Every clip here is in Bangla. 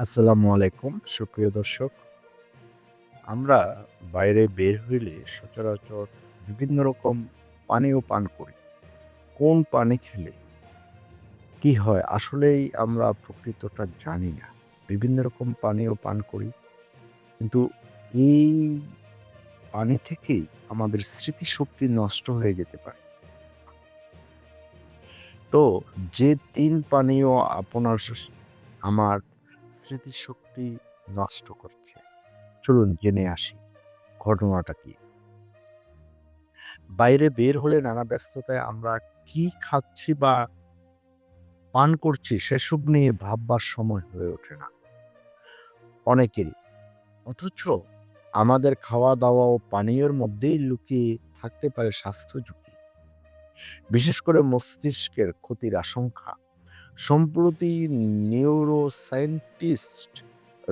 আসসালামু আলাইকুম, সুপ্রিয় দর্শক। আমরা বাইরে বের হইলে সচরাচর বিভিন্ন রকম পানীয় পান করি। কোন পানি খেলে কি হয় আসলেই আমরা প্রকৃতটা জানি না। বিভিন্ন রকম পানীয় পান করি। কিন্তু এই পানি থেকেই আমাদের স্মৃতিশক্তি নষ্ট হয়ে যেতে পারে। তো যে তিন পানীয় আপনার আমার স্মৃতিশক্তি নষ্ট করছে। চলুন জেনে আসি ঘটনাটা কি। বাইরে বের হলে নানা ব্যস্ততায় আমরা কি খাচ্ছি বা পান করছি সেসব নিয়ে ভাববার সময় হয়ে ওঠে না। অনেকেরই, অথচ আমাদের খাওয়া দাওয়া ও পানীয়ের মধ্যেই লুকিয়ে থাকতে পারে স্বাস্থ্য ঝুঁকি। বিশেষ করে মস্তিষ্কের ক্ষতির আশঙ্কা। সম্প্রতি neuroscientist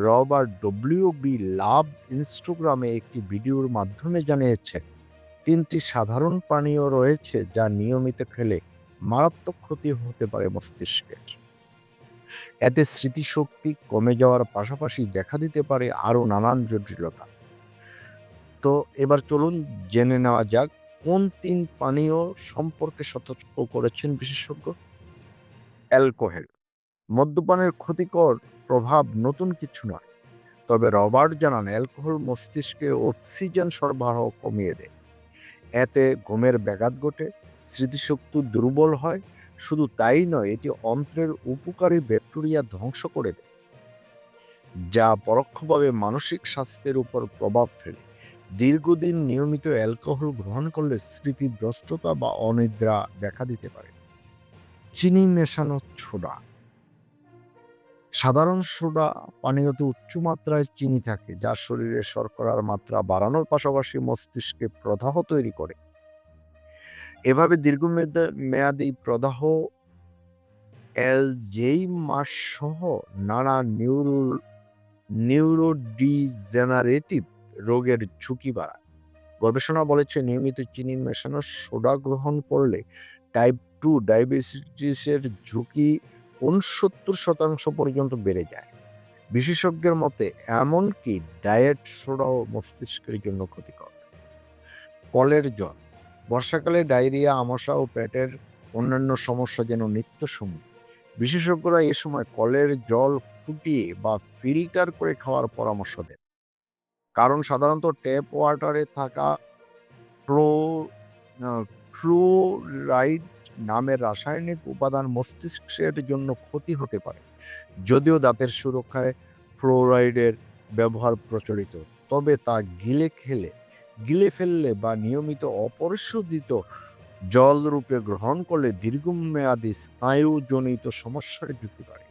Robert W B Love ইনস্টাগ্রামে একটি ভিডিওর মাধ্যমে জানিয়েছেন, তিনটি সাধারণ পানীয় রয়েছে যা নিয়মিত খেলে মারাত্মক ক্ষতি হতে পারে মস্তিষ্কের। এতে স্মৃতিশক্তি কমে যাওয়ার পাশাপাশি দেখা দিতে পারে আরও নানান জটিলতা। তো এবার চলুন জেনে নেওয়া যাক, কোন তিন পানীয় সম্পর্কে সতর্ক করেছেন বিশেষজ্ঞ? অ্যালকোহল। মদ্যপানের ক্ষতিকর প্রভাব নতুন কিছু নয়, তবে রবার্ট জানান অ্যালকোহল মস্তিষ্কে অক্সিজেন সরবরাহ কমিয়ে দেয়। এতে ঘুমের ব্যাঘাত ঘটে, স্মৃতিশক্তি দুর্বল হয়, শুধু তাই নয়, এটি অন্ত্রের উপকারী ব্যাকটেরিয়া ধ্বংস করে দেয়, যা পরোক্ষভাবে মানসিক স্বাস্থ্যের উপর প্রভাব ফেলে। দীর্ঘদিন নিয়মিত অ্যালকোহল গ্রহণ করলে স্মৃতিভ্রষ্টতা বা অনিদ্রা দেখা দিতে পারে। চিনি মেশানো সোডা। সাধারণ সোডা পানীয়তে উচ্চ মাত্রায় চিনি থাকে, যা শরীরে শর্করার মাত্রা বাড়ানোর পাশাপাশি মস্তিষ্কে প্রদাহ তৈরি করে। এভাবে দীর্ঘমেয়াদে- মেয়াদী প্রদাহ অ্যালজেইমার সহ নানা নিউরো, নিউরোডিজেনারেটিভ রোগের ঝুঁকি বাড়ায়। গবেষণা বলেছে, নিয়মিত চিনি মেশানো সোডা গ্রহণ করলে টাইপ টু ডায়াবেটিসের ঝুঁকি উনসত্তর শতাংশ পর্যন্ত বেড়ে যায়। বিশেষজ্ঞের মতে, এমনকি ডায়েট সোডাও মস্তিষ্কের জন্য ক্ষতিকর। কলের জল, বর্ষাকালে ডায়রিয়া, আমাশা ও পেটের অন্যান্য সমস্যা যেন নিত্য সঙ্গী বিশেষজ্ঞরা এ সময় কলের জল ফুটিয়ে বা ফিল্টার করে খাওয়ার পরামর্শ দেন। কারণ সাধারণত ট্যাপ ওয়াটারে থাকা ফ্লো ফ্লোরাইড নামের রাসায়নিক উপাদান মস্তিষ্কের জন্য ক্ষতি হতে পারে, যদিও দাঁতের সুরক্ষায় ফ্লোরাইডের ব্যবহার প্রচলিত। তবে তা গিলে খেলে, গিলে ফেললে বা নিয়মিত অপরিশোধিত জল রূপে গ্রহণ করলে দীর্ঘমেয়াদী স্নায়ুজনিত সমস্যার ঝুঁকি বাড়ে।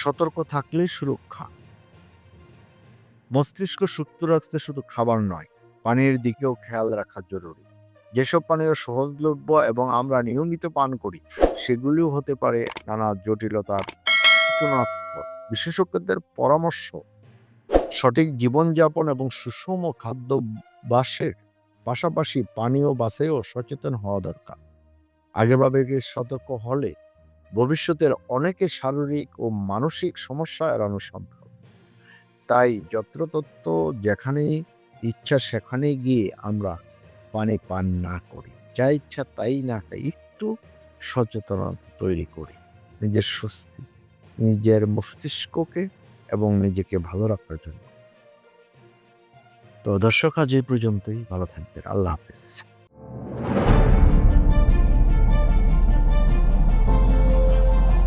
সতর্ক থাকলে সুরক্ষা। মস্তিষ্ক সুস্থ রাখতে শুধু খাবার নয়, পানির দিকেও খেয়াল রাখা জরুরি। যেসব পানীয় সহজলভ্য এবং আমরা নিয়মিত পান করি, সেগুলিও হতে পারে নানা জটিলতার সূচনাস্থল বিশেষজ্ঞদের পরামর্শ। সঠিক জীবনযাপন এবং সুষম খাদ্য বাসের পাশাপাশি পানীয় বাসেও সচেতন হওয়া দরকার। আগেভাবে সতর্ক হলে ভবিষ্যতের অনেকে শারীরিক ও মানসিক সমস্যা এড়ানো সম্ভব। তাই যত্রতত্ত্ব যেখানেই ইচ্ছা সেখানে গিয়ে আমরা পানি পান না করি। যা ইচ্ছা তাই না খাই, একটু সচেতনতা তৈরি করি। নিজের স্বস্তি, নিজের মস্তিষ্ককে এবং নিজেকে ভালো রাখার জন্য। তো দর্শক, আজ এই পর্যন্তই। ভালো থাকবেন। আল্লাহ হাফেজ।